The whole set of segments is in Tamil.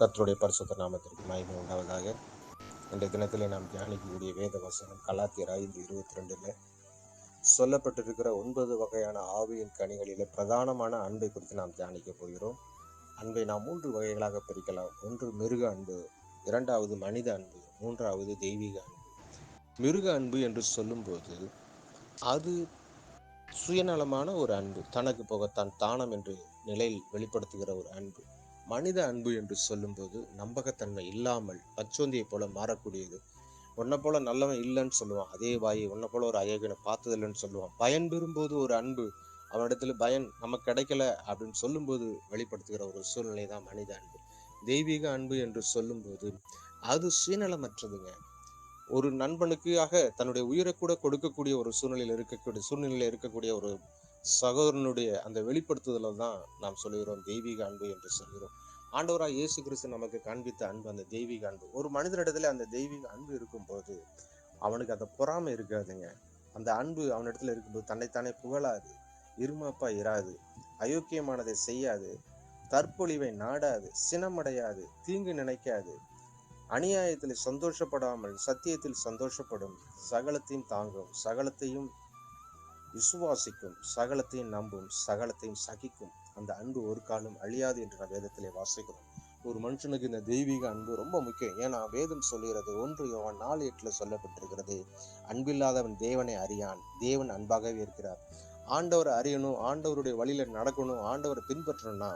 கர்த்தருடைய பரிசுத்த நாமத்திற்கு மகிமை உண்டாவதாக. இன்றைய தினத்திலே நாம் தியானிக்கக்கூடிய வேத வசனம் கலாத்தியர் ஐந்து இருபத்தி ரெண்டுல சொல்லப்பட்டிருக்கிற ஒன்பது வகையான ஆவியின் கனிகளிலே பிரதானமான அன்பை குறித்து நாம் தியானிக்க போகிறோம். அன்பை நாம் மூன்று வகைகளாக பிரிக்கலாம். ஒன்று மிருக அன்பு இரண்டாவது மனித அன்பு மூன்றாவது தெய்வீக அன்பு. மிருக அன்பு என்று சொல்லும்போது அது சுயநலமான ஒரு அன்பு தனக்கு போகத்தான் தானம் என்று நிலையில் வெளிப்படுத்துகிற ஒரு அன்பு. மனித அன்பு என்று சொல்லும்போது நம்பகத்தன்மை இல்லாமல் பச்சோந்தியை போல மாறக்கூடியது. உன்னை போல நல்லவன் இல்லைன்னு சொல்லுவான். அதே வாயை உன்னை போல ஒரு அயோக்கியனை பார்த்ததில்லைன்னு சொல்லுவான். பயன் பெறும்போது ஒரு அன்பு அவனிடத்துல பயன் நமக்கு கிடைக்கல அப்படின்னு சொல்லும்போது வெளிப்படுத்துகிற ஒரு சூழ்நிலை தான் மனித அன்பு. தெய்வீக அன்பு என்று சொல்லும்போது அது சுயநலமற்றதுங்க. ஒரு நண்பனுக்காக தன்னுடைய உயிரை கூட கொடுக்கக்கூடிய ஒரு சூழ்நிலையில் இருக்கக்கூடிய சூழ்நிலையில் இருக்கக்கூடிய ஒரு சகோதரனுடைய அந்த வெளிப்படுத்துதலை தான் நாம் சொல்லுகிறோம் தெய்வீக அன்பு என்று சொல்கிறோம் ஆண்டவராக இயேசு கிறிஸ்து நமக்கு காண்பித்த அன்பு அந்த தெய்வீக அன்பு. ஒரு மனிதனிடத்துல அந்த தெய்வீக அன்பு இருக்கும்போது அவனுக்கு அந்த பொறாமை இருக்காதுங்க. அந்த அன்பு அவனிடத்துல இருக்கும்போது தன்னைத்தானே புகழாது இருமாப்பா இராது அயோக்கியமானதை செய்யாது தற்பொழிவை நாடாது சினமடையாது தீங்கு நினைக்காது அநியாயத்தில் சந்தோஷப்படாமல் சத்தியத்தில் சந்தோஷப்படும் சகலத்தையும் தாங்கும் சகலத்தையும் விசுவாசிக்கும் சகலத்தையும் நம்பும் சகலத்தையும் சகிக்கும் அந்த அன்பு ஒரு காலம் அழியாது என்று நான் வேதத்திலே வாசிக்கிறோம். ஒரு மனுஷனுக்கு இந்த தெய்வீக அன்பு ரொம்ப முக்கியம். ஏன்னா வேதம் சொல்லுகிறது ஒன்று யோவான் நாலு எட்டுல சொல்லப்பட்டிருக்கிறது. அன்பில்லாதவன் தேவனை அறியான். தேவன் அன்பாகவே இருக்கிறார். ஆண்டவரை அறியணும் ஆண்டவருடைய வழியில நடக்கணும் ஆண்டவரை பின்பற்றணும்னா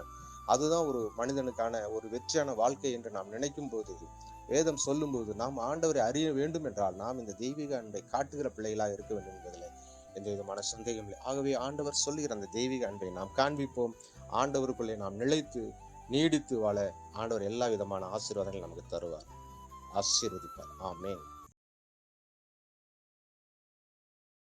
அதுதான் ஒரு மனிதனுக்கான ஒரு வெற்றியான வாழ்க்கை என்று நாம் நினைக்கும் போது வேதம் சொல்லும்போது நாம் ஆண்டவரை அறிய வேண்டும் என்றால் நாம் இந்த தெய்வீக அன்பை காட்டுகிற பிள்ளைகளாக இருக்க வேண்டும் என்பதில்லை எந்த விதமான சந்தேகம் இல்லை. ஆகவே ஆண்டவர் சொல்லுகிற அந்த தெய்வீக அன்பை நாம் காண்பிப்போம். ஆண்டவருக்குள்ளே நாம் நிலைத்து நீடித்து வாழ ஆண்டவர் எல்லா விதமான ஆசீர்வாதங்கள் நமக்கு தருவார். ஆசீர்வதிப்பார். ஆமேன்.